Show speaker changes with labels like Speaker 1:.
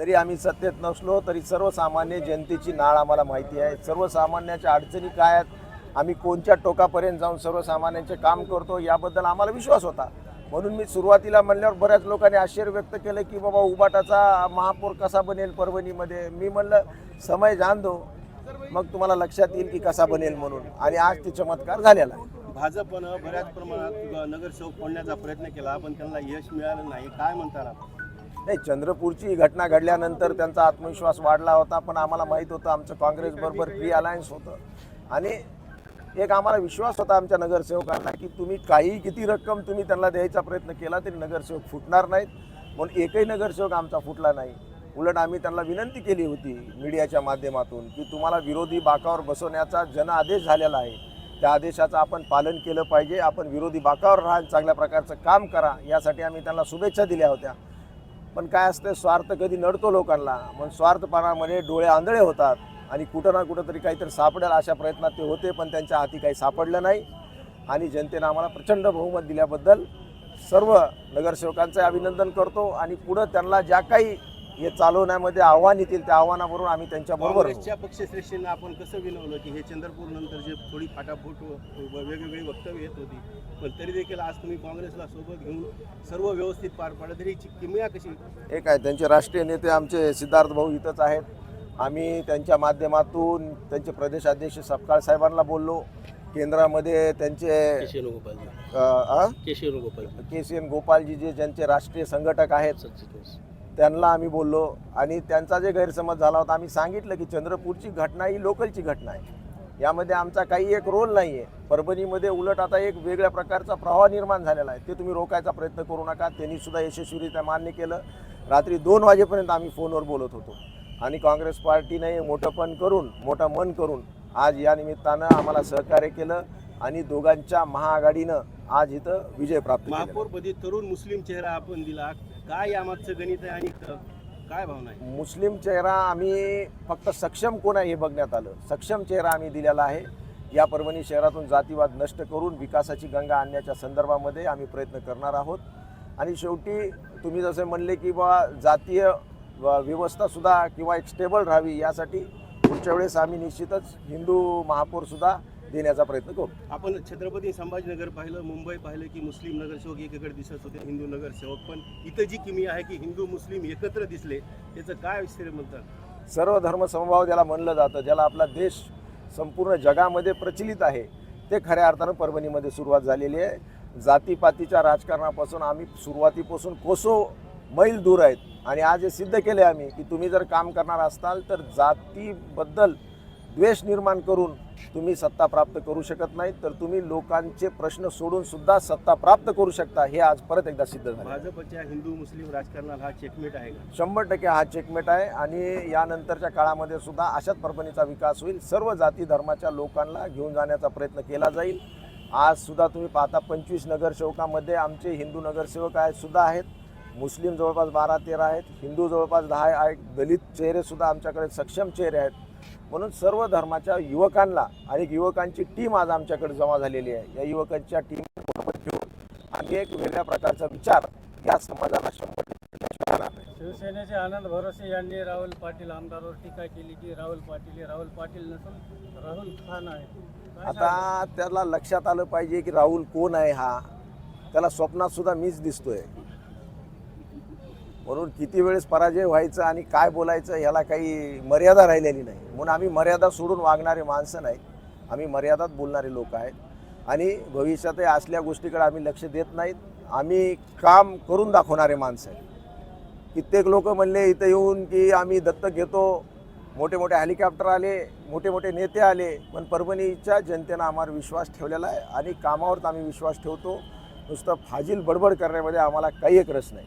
Speaker 1: जरी आम्ही सत्तेत नसलो तरी सर्वसामान्य जनतेची नाळ आम्हाला माहिती आहे. सर्वसामान्याच्या अडचणी काय आहेत? आम्ही कोणत्या टोकापर्यंत जाऊन सर्वसामान्यांचे काम करतो याबद्दल आम्हाला विश्वास होता. म्हणून मी सुरुवातीला म्हणल्यावर बऱ्याच लोकांनी आश्चर्य व्यक्त केलं की बाबा उबाटाचा महापौर कसा बनेल परभणीमध्ये? मी म्हणलं समय जाण दो मग तुम्हाला लक्षात येईल की कसा बनेल म्हणून. आणि आज ते चमत्कार झालेला आहे.
Speaker 2: भाजपनं बऱ्याच प्रमाणात नगरसेवक फोडण्याचा प्रयत्न केला पण त्यांना यश मिळालं नाही. काय म्हणतात
Speaker 1: नाही चंद्रपूरची ही घटना घडल्यानंतर त्यांचा आत्मविश्वास वाढला होता पण आम्हाला माहीत होतं आमचं काँग्रेसबरोबर प्री अलायन्स होतं. आणि एक आम्हाला विश्वास होता आमच्या नगरसेवकांना की तुम्ही काही किती रक्कम तुम्ही त्यांना द्यायचा प्रयत्न केला तरी नगरसेवक फुटणार नाहीत. म्हणून एकही नगरसेवक आमचा फुटला नाही. उलट आम्ही त्यांना विनंती केली होती मीडियाच्या माध्यमातून की तुम्हाला विरोधी बाकावर बसवण्याचा जन आदेश झालेला आहे. त्या आदेशाचं आपण पालन केलं पाहिजे. आपण विरोधी बाकावर राहा चांगल्या प्रकारचं काम करा. यासाठी आम्ही त्यांना शुभेच्छा दिल्या होत्या. पण काय असतं स्वार्थ कधी नडतो लोकांना? मग स्वार्थपणामध्ये डोळे आंधळे होतात आणि कुठं ना कुठं तरी काहीतरी सापडेल अशा प्रयत्नात ते होते पण त्यांच्या हाती काही सापडलं नाही. आणि जनतेनं आम्हाला प्रचंड बहुमत दिल्याबद्दल सर्व नगरसेवकांचं अभिनंदन करतो आणि पुढं त्यांना ज्या काही हे चालवण्यामध्ये आव्हान येतील त्या आव्हानाबरोबर आम्ही त्यांच्याबरोबर.
Speaker 2: काँग्रेसच्या पक्षश्रेष्ठींना आपण कसं विनवलं की हे चंद्रपूर नंतर जे थोडी फाटाफूट व- वेगवेगळी वक्तव्य येत होती पण तरी देखील आज तुम्ही काँग्रेसला सोबत घेऊन सर्व व्यवस्थित पार पाडलं तरी हिची किमया कशी?
Speaker 1: एक आहे त्यांचे राष्ट्रीय नेते आमचे सिद्धार्थ भाऊ इथंच आहेत. आम्ही त्यांच्या माध्यमातून त्यांचे प्रदेशाध्यक्ष सपकाळ साहेबांना बोललो. केंद्रामध्ये त्यांचे
Speaker 2: केशी वेणुगोपालजी.
Speaker 1: अ, अ?
Speaker 2: केशी वेणुगोपालजी.
Speaker 1: के सी एन गोपालजी जे ज्यांचे राष्ट्रीय संघटक आहेत. त्यांना आम्ही बोललो आणि त्यांचा जे गैरसमज झाला होता आम्ही सांगितलं की चंद्रपूरची घटना ही लोकलची घटना आहे. यामध्ये आमचा काही एक रोल नाही आहे परभणीमध्ये उलट आता एक वेगळ्या प्रकारचा प्रवाह निर्माण झालेला आहे. ते तुम्ही रोखायचा प्रयत्न करू नका. त्यांनी सुद्धा यशस्वीरित्या मान्य केलं. रात्री दोन वाजेपर्यंत आम्ही फोनवर बोलत होतो. आणि काँग्रेस पार्टीने मोठं पण करून मोठं मन करून आज या निमित्तानं आम्हाला सहकार्य केलं आणि दोघांच्या महाआघाडीनं आज इथं विजय प्राप्त केला
Speaker 2: महापौरपदी तरुण मुस्लिम चेहरा आपण दिला. काय यामागचं गणित आहे आणि क- काय भावना आहे?
Speaker 1: मुस्लिम चेहरा आम्ही फक्त सक्षम कोण आहे हे बघण्यात आलं. सक्षम चेहरा आम्ही दिलेला आहे. या परभणी शहरातून जातीवाद नष्ट करून विकासाची गंगा आणण्याच्या संदर्भामध्ये आम्ही प्रयत्न करणार आहोत. आणि शेवटी तुम्ही जसे म्हणले की बा जातीय व- व्यवस्थासुद्धा किंवा एक स्टेबल राहावी यासाठी पुढच्या वेळेस आम्ही निश्चितच हिंदू महापौरसुद्धा देण्याचा प्रयत्न करू.
Speaker 2: आपण छत्रपती संभाजीनगर पाहिलं मुंबई पाहिलं की मुस्लिम नगरसेवक एकीकडे दिसत होते हिंदू नगरसेवक पण इथं जी किमी आहे की हिंदू मुस्लिम एकत्र दिसले त्याचं काय विषय म्हणतात?
Speaker 1: सर्व धर्म समभाव ज्याला म्हणलं जातं ज्याला आपला देश संपूर्ण जगामध्ये प्रचलित आहे ते खऱ्या अर्थानं परभणीमध्ये सुरुवात झालेली आहे. जातीपातीच्या राजकारणापासून आम्ही सुरुवातीपासून कोसो मैल दूर आहेत. आणि आज हे सिद्ध केले आम्ही की तुम्ही जर काम करणार असताल तर जातीबद्दल द्वेष निर्माण करून तुम्ही सत्ता प्राप्त करू शकत नाही तर तुम्ही लोकांचे प्रश्न सोडून सुद्धा सत्ता प्राप्त करू शकता. हे आज परत एकदा सिद्ध झालं.
Speaker 2: भाजपच्या हिंदू मुस्लिम राजकारणाला हा चेकमेट आहे
Speaker 1: शंभर टक्के हा चेकमेट आहे आणि यानंतरच्या काळामध्ये सुद्धा अशाच परभणीचा विकास होईल. सर्व जाती धर्माच्या लोकांना घेऊन जाण्याचा प्रयत्न केला जाईल. आज सुद्धा तुम्ही पाहता पंचवीस नगरसेवकामध्ये आमचे हिंदू नगरसेवक आहेत सुद्धा आहेत. मुस्लिम जवळपास बारा तेरा आहेत. हिंदू जवळपास दहा आहेत. दलित चेहरे सुद्धा आमच्याकडे सक्षम चेहरे आहेत. म्हणून सर्व धर्माच्या युवकांना आणि युवकांची टीम आज आमच्याकडे जमा झालेली आहे. या युवकांच्या टीम बरोबर घेऊन आम्ही एक वेगळ्या प्रकारचा विचार या समाजाला शंभर.
Speaker 3: शिवसेनेचे आनंद भरोसे यांनी राहुल पाटील आमदारावर टीका केली की राहुल पाटील हे राहुल पाटील नसून राहुल खान आहे.
Speaker 1: आता त्याला लक्षात आलं पाहिजे की राहुल कोण आहे हा? त्याला स्वप्नात सुद्धा मीच दिसतोय. म्हणून किती वेळेस पराजय व्हायचं आणि काय बोलायचं ह्याला काही मर्यादा राहिलेली नाही. म्हणून आम्ही मर्यादा सोडून वागणारे माणसं नाहीत. आम्ही मर्यादात बोलणारे लोक आहेत. आणि भविष्यातही असल्या गोष्टीकडे आम्ही लक्ष देत नाहीत. आम्ही काम करून दाखवणारे माणसं आहेत. कित्येक लोक म्हणले इथं येऊन की आम्ही दत्तक घेतो. मोठे मोठे हेलिकॉप्टर आले मोठे मोठे नेते आले. पण परभणीच्या जनतेनं आम्हाला विश्वास ठेवलेला आहे आणि कामावर आम्ही विश्वास ठेवतो. नुसतं फाजील बडबड करण्यामध्ये आम्हाला काही एक रस नाही.